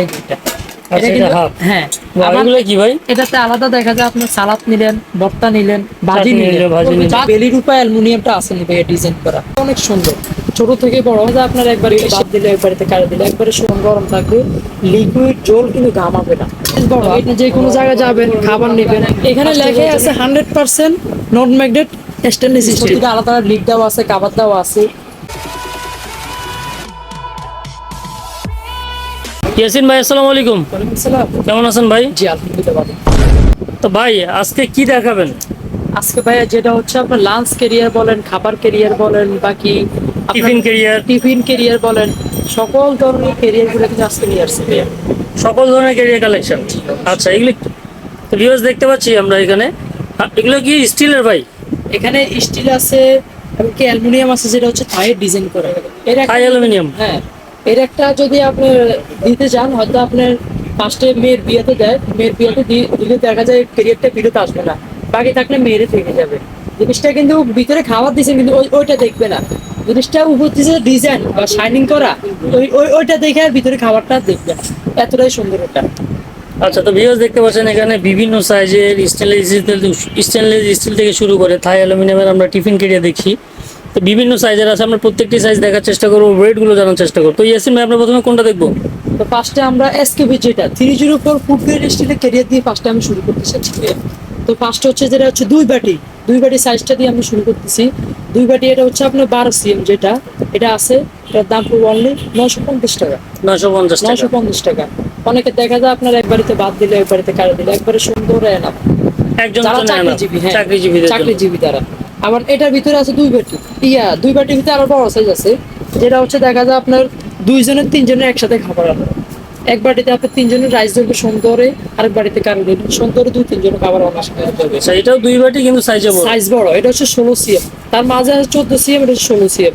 এই দুইটা। আচ্ছা। হ্যাঁ। কি ভাই? এটাতে আলাদা দেখা যায় আপনি সালাদ নিলেন ভর্তা নিলেন ভাজি নিলেন। নিলে, ভাজি নিলে। বেলির উপরে অ্যালুমিনিয়ামটা আছে নিবে ডিজাইন করা? অনেক সুন্দর। ছোট থেকে বড় হয়ে আপনার একবার দিলে দিলে একবারে গরম থাকবে। লিকুইড জল কিন্তু ঘামাবে না। আপনি যে কোনো জায়গায় যাবেন খাবার নেবেন। এখানে লেখা আছে hundred percent non magnet stainless steel আলাদা লিক দেওয়া আছে কাবার দেওয়া আছে। ইয়াসিন ভাই আসসালামু আলাইকুম। কেমন আছেন ভাই? জি। তো ভাই আজকে কি দেখাবেন? আজকে ভাইয়া যেটা হচ্ছে আপনার লাঞ্চ কেরিয়ার বলেন খাবার কেরিয়ার বলেন বাকি টিফিন ক্যারিয়ার টিফিন কেরিয়ার বলেন সকল ধরনের কেরিয়ারগুলো কিন্তু আজকে নিয়ে আসছে ভাইয়া। সকল ধরনের ক্যারিয়ার কালেকশন আচ্ছা এগুলো ভিউয়ার্স দেখতে পাচ্ছি আমরা এখানে। এগুলো কি স্টিলের ভাই? এখানে স্টিল আছে এমনকি অ্যালুমিনিয়াম আছে যেটা হচ্ছে থাইয়ের ডিজাইন করা। এর একটা- থাই অ্যালুমিনিয়াম হ্যাঁ। এর একটা যদি আপনি দিতে চান, হয়তো আপনার ফার্স্টে মেয়ের বিয়েতে দেয়, মেয়ের বিয়েতে দিলে দেখা যায় কেরিয়ারটা বিরত আসবে না। বাকি থাকলে মেয়েরে থেকে যাবে। জিনিসটা কিন্তু ভিতরে খাবার দিয়েছেন কিন্তু ওই ওইটা দেখবে না। জিনিসটা উপর দিয়েছে ডিজাইন বা শাইনিং করা, ওই ওই- ওইটা দেখে আর ভিতরে খাবারটা দেখবে এতটাই সুন্দর ওটা। আচ্ছা তো ভিউজ দেখতে পাচ্ছেন এখানে বিভিন্ন সাইজের স্টেনলেস স্টেনলেস স্টিল থেকে শুরু করে থাই অ্যালুমিনিয়ামের আমরা টিফিন কেরিয়া দেখি। তো বিভিন্ন সাইজের আছে আমরা প্রত্যেকটি সাইজ দেখার চেষ্টা করব ওয়েটগুলো জানার চেষ্টা করব। তো ইয়াসিন ভাই আমরা প্রথমে কোনটা দেখব? তো ফার্স্টে আমরা এসকেবি যেটা three zero four food grade স্টিলের ক্যারিয়ার দিয়ে ফার্স্টে আমি শুরু করতে চাচ্ছি। তো ফার্স্ট হচ্ছে যেটা হচ্ছে দুই বাটি দুই বাটি সাইজটা দিয়ে আমি শুরু করতেছি। দুই বাটি এটা হচ্ছে আপনার বারো সিএম যেটা এটা আছে এটার দাম পড়বে অনলি নশো পঞ্চাশ টাকা। নশো পঞ্চাশ টাকা। নশো পঞ্চাশ টাকা। অনেকে দেখা যায় আপনার এক বাড়িতে বাদ দিলে এক বাড়িতে কাটা দিলে একবারে সুন্দর এনাফ একজন চাকরিজীবী হ্যাঁ চাকরিজীবীদের চাকরিজীবী তারা। আবার এটার ভিতরে আছে দুই বাটি ইয়া দুই বাটির ভিতরে আরও বড় সাইজ আছে। যেটা হচ্ছে দেখা যায় আপনার দুইজনের তিনজনের একসাথে খাবার আনো। এক বাটিতে আপনার তিনজনের রাইস ধরবে সুন্দরে আরেক বাড়িতে কারও দেবেন সুন্দরে দুই তিনজনের খাবার অনায়াসে হয়ে আচ্ছা এটাও দুই বাটি কিন্তু সাইজে বড়। সাইজ বড় এটা হচ্ছে ষোলো সিএম তার মাঝে আছে চোদ্দ সিএম এটা হচ্ছে ষোলো সিএম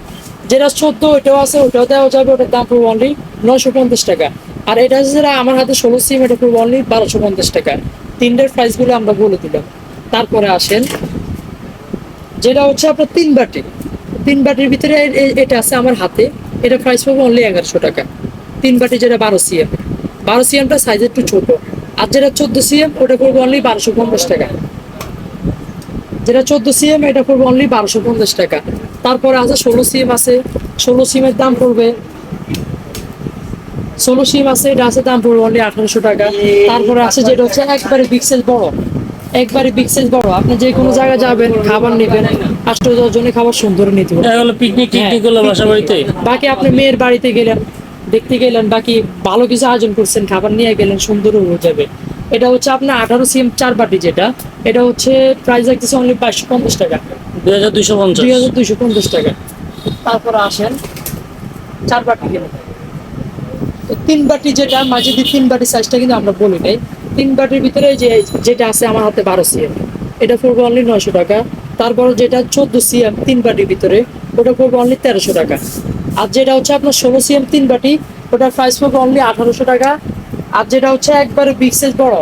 যেটা চোদ্দ ওটাও আছে ওটাও দেওয়া যাবে ওটার দাম পড়বে অনলি নশো পঞ্চাশ টাকা। আর এটা হচ্ছে যেটা আমার হাতে ষোলো সিএম এটা পড়বে অনলি বারোশো পঞ্চাশ টাকা। তিনটার প্রাইসগুলো আমরা বলে দিলাম। তারপরে আসেন যেটা হচ্ছে আপনার তিন বাটি। তিন বাটির ভিতরে এটা আছে আমার হাতে। এটা প্রাইস পাবো অনলি এগারোশো টাকা। তিন বাটি যেটা বারো সিএম বারো সিএমটা সাইজ একটু ছোট। আর যেটা চোদ্দ সিএম ওটা পড়বে অনলি বারোশো পঞ্চাশ টাকা। যেটা চোদ্দ সিএম এটা পড়বে অনলি বারোশো পঞ্চাশ টাকা। তারপরে আছে ষোলো সিএম আছে। ষোলো সিএমের দাম পড়বে। ষোলো সিএম আছে, এটা আছে দাম পড়বে অনলি আঠারোশো টাকা। তারপরে আছে যেটা হচ্ছে একবারে সাইজ বড়। একবারে বিগ সাইজ বড়। আপনি যে কোনো জায়গায় যাবেন খাবার নেবেন আষ্ট দশ জনের খাবার সুন্দর নিতে হলো পিকনিক টিকনিক হলো বাসা বাড়িতে বাকি আপনি মেয়ের বাড়িতে গেলেন দেখতে গেলেন বাকি ভালো কিছু আয়োজন করছেন খাবার নিয়ে গেলেন সুন্দর হয়ে যাবে। এটা হচ্ছে আপনার আঠারো সিএম চার বাটি যেটা এটা হচ্ছে প্রাইস লাগতেছে অনলি বাইশশো পঞ্চাশ টাকা। দুই হাজার দুইশো পঞ্চাশ। দুই হাজার দুইশো পঞ্চাশ টাকা। তারপর আসেন চার বাটি কিনে তিন বাটি যেটা মাঝে দিয়ে তিন বাটি সাইজটা কিন্তু আমরা বলি নাই। তিন বাটির ভিতরে যে যেটা আছে আমার হাতে বারো সিএম। এটা পড়বে অনলি নয়শো টাকা। তারপর যেটা চোদ্দ সিএম তিন বাটির ভিতরে ওটা পড়বে অনলি তেরোশো টাকা। আর যেটা হচ্ছে আপনার ষোলো সিএম তিন বাটি ওটার প্রাইস পড়বে অনলি আঠারোশো টাকা। আর যেটা হচ্ছে একবারে বিগ সাইজ বড়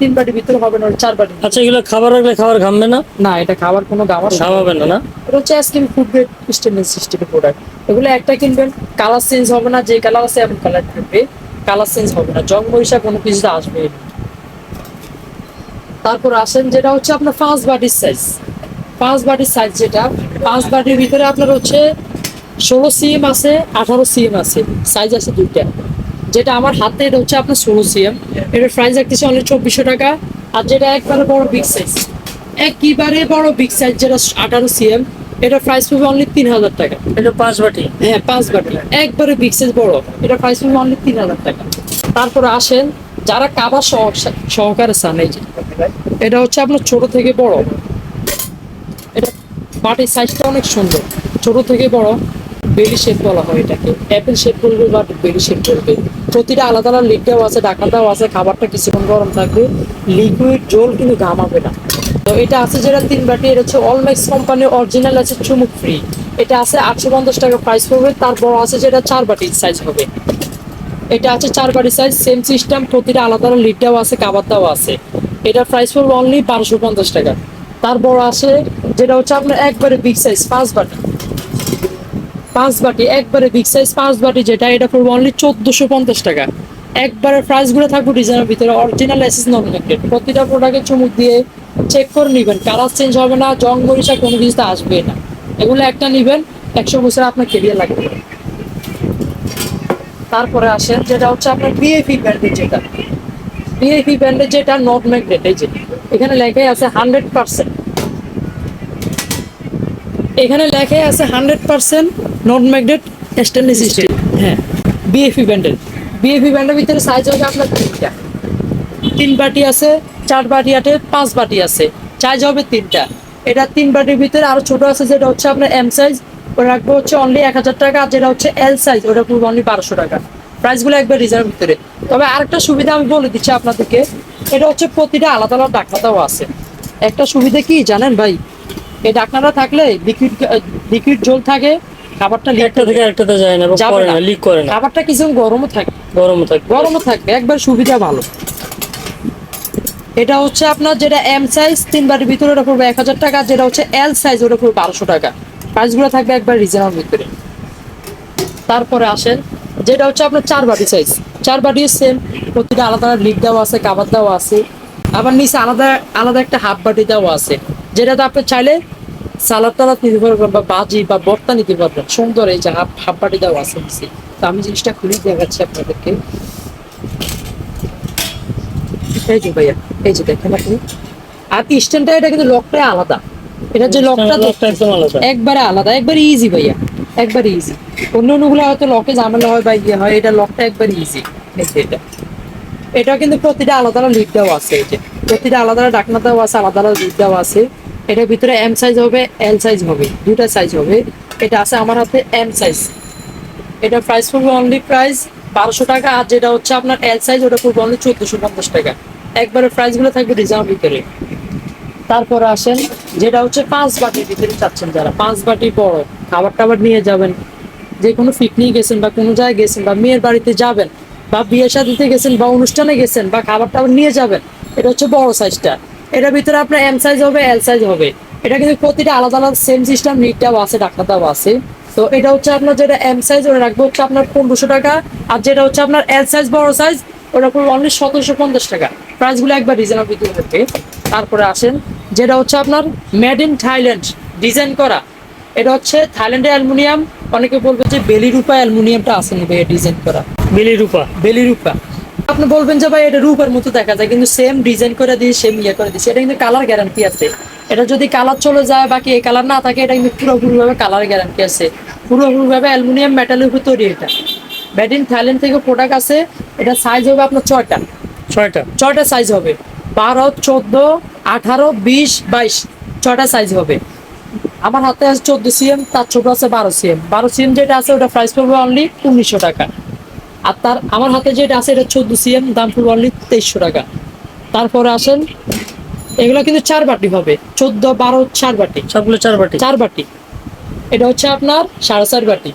তিন বাটির ভিতরে হবে না চার বাটি আচ্ছা এগুলো খাবার রাখলে খাবার ঘামবে না? না এটা খাবার কোনো দাবার ঘামাবে না না। এটা হচ্ছে আজকে ফুড গ্রেড স্টেনলেস স্টিলের প্রোডাক্ট এগুলো একটা কিনবেন কালার চেঞ্জ হবে না যে কালার আছে এমন কালার থাকবে কালার চেঞ্জ হবে না। জং মরিচা কোনো কিছুতে আসবে না। তারপর আসেন যেটা হচ্ছে আপনার পাঁচ বাটির সাইজ পাঁচ বাটির সাইজ যেটা পাঁচ বাটির ভিতরে আপনার হচ্ছে ষোলো সিএম আছে আঠারো সিএম আছে সাইজ আছে দুইটা। যেটা আমার হাতে এটা হচ্ছে আপনার ষোলো সিএম এটার প্রাইস রাখতেছে অনলি চব্বিশশো টাকা আর যেটা একবারে বড় বিগ সাইজ একবারে বড় বিগ সাইজ যেটা আঠারো সিএম এটা প্রাইস পড়বে অনলি তিন হাজার টাকা। এটা পাঁচ বাটি হ্যাঁ পাঁচ বাটি একবারে বিগ সাইজ বড় এটা প্রাইস পড়বে অনলি তিন হাজার টাকা। তারপরে আসেন যারা সহ- সহকারে যে এটা হচ্ছে আপনার ছোট থেকে বড়। এটা বাটির সাইজটা অনেক সুন্দর। ছোট থেকে বড় বেলি শেপ বলা হয় এটাকে। অ্যাপেল শেপ বলবে বা বেলি শেপ বলবে। প্রতিটা আলাদা আলাদা লিকটাও আছে ডাকাটাও আছে, খাবারটা কিছুক্ষণ গরম থাকবে। লিকুইড জল কিন্তু ঘামাবে না। তো এটা আছে যেটা তিন বাটি, এটা হচ্ছে অলম্যাক্স কোম্পানির অরিজিনাল আছে চুমুক ফ্রি এটা আছে আটশো পঞ্চাশ টাকা প্রাইস পড়বে, তারপর আছে যেটা চার বাটির সাইজ হবে। এটা আছে চার বাটি সাইজ সেম সিস্টেম প্রতিটা আলাদা লিডটাও আছে কাবারটাও আছে। এটার প্রাইস পড়বে অনলি বারোশো পঞ্চাশ টাকা। তারপর আছে, যেটা হচ্ছে আপনার একবারে বিগ সাইজ পাঁচ বাটি। পাঁচ বাটি, একবারে বিগ সাইজ পাঁচ বাটি যেটা, এটা পড়বে অনলি চোদ্দোশো পঞ্চাশ টাকা। একবারে প্রাইসগুলো থাকবে ডিজাইনের ভিতরে অরিজিনাল এসএস নন কানেক্টেড প্রতিটা প্রোডাক্টের চুমুক দিয়ে চেক করে নেবেন কালার চেঞ্জ হবে না, জং মরিচা কোনো কিছুতে আসবে না। এগুলো একটা নেবেন, একশো বছর আপনার কেরিয়ার লাগবে। তারপরে আসেন যেটা হচ্ছে আপনার বিএপি ব্র্যান্ডের যেটা। বিএপি ব্র্যান্ডের যেটা নট ম্যাগনেট এই যে। এখানে লেখাই আছে হান্ড্রেড পার্সেন্ট এখানে লেখাই আছে hundred percent not magnet stainless steel হ্যাঁ বিএফি ব্র্যান্ডের বিএফি ব্যান্ডের ভিতরে সাইজ হবে আপনার তিনটা। তিন বাটি আছে, চার বাটি আছে, পাঁচ বাটি আছে। সাইজ হবে তিনটা। এটা তিন বাটির ভিতরে আরও ছোট আছে, যেটা হচ্ছে আপনার এম সাইজ রাখব হচ্ছে অনলি এক হাজার টাকা যেটা হচ্ছে এল সাইজ ওটা পুরো অনলি বারোশো টাকা। প্রাইসগুলো একবার রিজার্ভ ভিতরে তবে আরেকটা সুবিধা আমি বলে দিচ্ছি আপনাদেরকে এটা হচ্ছে প্রতিটা আলাদা আলাদা ডাক্তারটাও আছে। একটা সুবিধা কি জানেন ভাই? এই ডাকনাটা থাকলে লিকুইড লিকুইড জল থাকে খাবারটা একটা থেকে আরেকটাতে যায় না করে না। লিক করে না। খাবারটা কিছু গরমও থাকে। গরম থাকবে গরমও থাকবে একবার সুবিধা ভালো। এটা হচ্ছে আপনার যেটা এম সাইজ তিন বারের ভিতরে ওটা পড়বে এক হাজার টাকা যেটা হচ্ছে এল সাইজ ওটা পড়বে বারোশো টাকা। প্রাইসগুলো থাকবে একবার রিজনেবল ভিতরে তারপরে আসেন, যেটা হচ্ছে আপনার চার বাটি সাইজ চার বাটি সেম প্রতিটা আলাদা লিক দেওয়া আছে কাবার দেওয়া আছে। আবার নিচে আলাদা আলাদা একটা হাফ বাটি দেওয়া আছে। যেটাতে আপনি চাইলে সালাদ টালাদ নিতে পারবেন বা বাজি বা বর্তা নিতে পারবেন। সুন্দর এই যে হাফ হাফ বাটি দেওয়া আছে নিচে। তো আমি জিনিসটা খুলে দেখাচ্ছি আপনাদেরকে। এই যে ভাইয়া, এই যে দেখেন আপনি। আর স্ট্যান্ডটা এটা কিন্তু লকটাই আলাদা। এটা যে লকটা একদম আলাদা। একবারে আলাদা একবারে ইজি ভাইয়া একবারে ইজি অন্য অন্যগুলো হয়তো লকে ঝামেলা হয় বা ইয়ে হয় এটা লকটা একবারে ইজি এটা। এটা কিন্তু প্রতিটা আলাদা আলাদা লিড দেওয়া আছে এই যে। প্রতিটা আলাদা আলাদা ডাকনা দেওয়া আছে আলাদা আলাদা লিড দেওয়া আছে। এটার ভিতরে এম সাইজ হবে এল সাইজ হবে দুটা সাইজ হবে। এটা আছে আমার হাতে এম সাইজ এটা প্রাইস পড়বে অনলি প্রাইস বারোশো টাকা আর যেটা হচ্ছে আপনার এল সাইজ ওটা পড়বে অনলি চোদ্দশো পঞ্চাশ টাকা। একবারে প্রাইসগুলো থাকবে রিজার্ভ ভিতরে। তারপরে আসেন যেটা হচ্ছে পাঁচ বাটির ভিতরে চাচ্ছেন যারা। পাঁচ বাটি বড় খাবার টাবার নিয়ে যাবেন। যে কোনো পিকনিক গেছেন বা কোনো জায়গায় গেছেন বা মেয়ের বাড়িতে যাবেন বা বিয়ে শাদিতে গেছেন বা অনুষ্ঠানে গেছেন বা খাবার টাবার নিয়ে যাবেন, এটা হচ্ছে বড় সাইজটা এটার ভিতরে আপনার এম সাইজ হবে এল সাইজ হবে। এটা কিন্তু প্রতিটা আলাদা আলাদা সেম সিস্টেম নিটটাও আছে ডাক্তারটাও আছে। তো এটা হচ্ছে আপনার যেটা এম সাইজ ওটা রাখব হচ্ছে আপনার পনেরোশো টাকা। আর যেটা হচ্ছে আপনার এল সাইজ বড় সাইজ ওটা পুরো অনলি সতেরোশো পঞ্চাশ টাকা। প্রাইসগুলো একবার রিজনেবল ভিতরে থাকবে তারপরে আসেন যেটা হচ্ছে আপনার মেড ইন থাইল্যান্ড ডিজাইন করা। এটা হচ্ছে থাইল্যান্ডের অ্যালুমিনিয়াম অনেকে বলবে যে বেলি বেলিরূপা অ্যালুমিনিয়ামটা আসেনি ভাই ডিজাইন করা? বিলি রূপা বেলিরূপা। আপনি বলবেন যে ভাই এটা রূপের মতো দেখা যায় কিন্তু সেম ডিজাইন করে দিয়ে সেম ইয়ে করে দিচ্ছে এটা কিন্তু কালার গ্যারান্টি আছে। এটা যদি কালার চলে যায় বাকি এই কালার না থাকে এটা কিন্তু পুরোপুরি ভাবে কালার গ্যারান্টি আছে। পুরোপুরি ভাবে অ্যালুমিনিয়াম মেটালের উপর তৈরি এটা। মেড ইন থাইল্যান্ড থেকে প্রোডাক্ট আছে এটা সাইজ হবে আপনার ছয়টা। ছয়টা। ছয়টা সাইজ হবে। বারো চোদ্দ আঠারো বিশ বাইশ ছটা সাইজ হবে। আমার হাতে আছে চোদ্দ সিএম তার ছোট আছে বারো সিএম বারো সিএম যেটা আছে ওটা প্রাইস পড়বে অনলি উনিশশো টাকা। আর তার আমার হাতে যেটা আছে এটা চোদ্দ সিএম দাম পড়বে অনলি তেইশশো টাকা। তারপরে আসেন এগুলো কিন্তু চার বাটি হবে। চোদ্দ বারো চার বাটি। সবগুলো চার বাটি? চার বাটি। এটা হচ্ছে আপনার সাড়ে চার বাটি।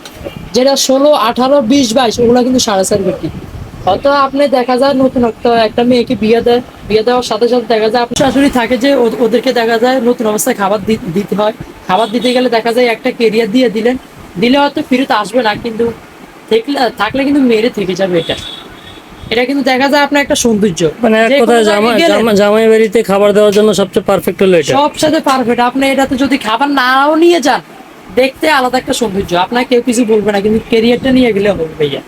যেটা ষোলো আঠারো বিশ বাইশ ওগুলো কিন্তু সাড়ে চার বাটি। হয়তো আপনি দেখা যায় নতুন একটা মেয়েকে বিয়ে দেয় বিয়ে দেওয়ার সাথে সাথে দেখা যায় আপনার শাশুড়ি থাকে যে ওদেরকে দেখা যায় নতুন অবস্থায় খাবার দিতে হয়। খাবার দিতে গেলে দেখা যায় একটা কেরিয়ার দিয়ে দিলেন। দিলে হয়তো ফিরত আসবে না কিন্তু থাকলে কিন্তু মেরে থেকে যাবে এটা। এটা কিন্তু দেখা যায় আপনার একটা সৌন্দর্য। মানে জামাই বাড়িতে খাবার দেওয়ার জন্য সবচেয়ে পারফেক্ট হলো এটা। সব সাথে পারফেক্ট আপনি এটাতে যদি খাবার নাও নিয়ে যান দেখতে আলাদা একটা সৌন্দর্য। আপনার কেউ কিছু বলবে না কিন্তু কেরিয়ারটা নিয়ে গেলে হবে ভাইয়া।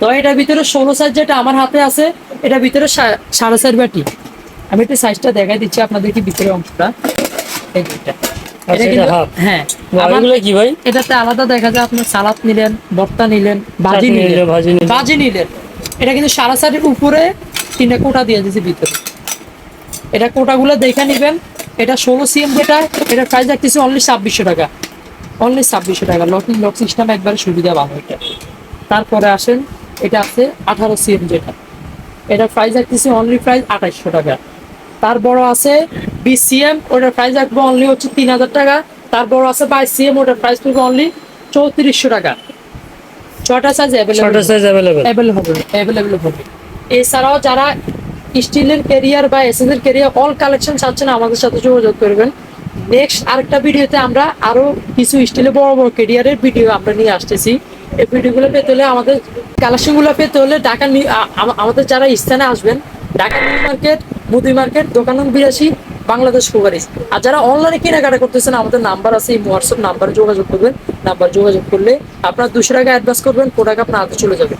তো এটার ভিতরে ষোলো সাইজ যেটা আমার হাতে আছে এটার ভিতরে সাড়ে চার বাটি। আমি একটু সাইজটা দেখাই দিচ্ছি আপনাদেরকে ভিতরে অংশটা। আচ্ছা। হ্যাঁ। কি ভাই? এটাতে আলাদা দেখা যায় আপনি সালাদ নিলেন ভর্তা নিলেন ভাজি নিলেন। নিলেন, ভাজি নিলেন। এটা কিন্তু সাড়ে চারের উপরে তিনটা কোটা দিয়ে দিয়েছে ভিতরে। এটা কোটাগুলো দেখে নিবেন। এটা ষোলো সিএম যেটা এটা প্রাইস রাখতেছি অনলি ছাব্বিশশো টাকা। অনলি ছাব্বিশশো টাকা। লকিং লক সিস্টেম একবারে সুবিধা ভালো এটা। তারপরে আসেন এটা আছে আঠারো সিএম যেটা এটা প্রাইস রাখতেছি অনলি প্রাইস আঠাইশশো টাকা। তার বড় আছে বিশ সিএম ওটার প্রাইস রাখব অনলি হচ্ছে তিন হাজার টাকা। তার বড় আছে বাইশ সিএম ওটার প্রাইস পড়বে অনলি চৌত্রিশশো টাকা। ছটা সাইজ অ্যাভেলেবেল অ্যাভেলেবেল হবে। এছাড়াও যারা স্টিলের কেরিয়ার বা এসএস এর ক্যারিয়ার অল কালেকশন চাচ্ছেন আমাদের সাথে যোগাযোগ করবেন। নেক্সট আরেকটা ভিডিওতে আমরা আরও কিছু স্টিলের বড় বড় কেরিয়ারের ভিডিও আমরা নিয়ে আসতেছি। এই ভিডিওগুলো পেতে হলে আমাদের কালেকশনগুলো পেতে হলে ঢাকা আমাদের যারা স্থানে আসবেন, ঢাকা নিউ মার্কেট, মুদি মার্কেট, দোকান বিরাশি, বাংলাদেশ কুকারিস আর যারা অনলাইনে কেনাকাটা করতেছেন, আমাদের নাম্বার আছে, এই হোয়াটসঅ্যাপ নাম্বারে যোগাযোগ করবেন। নাম্বার যোগাযোগ করলে আপনার দুশো টাকা অ্যাডভান্স করবেন প্রোডাক্ট আপনার হাতে চলে যাবে।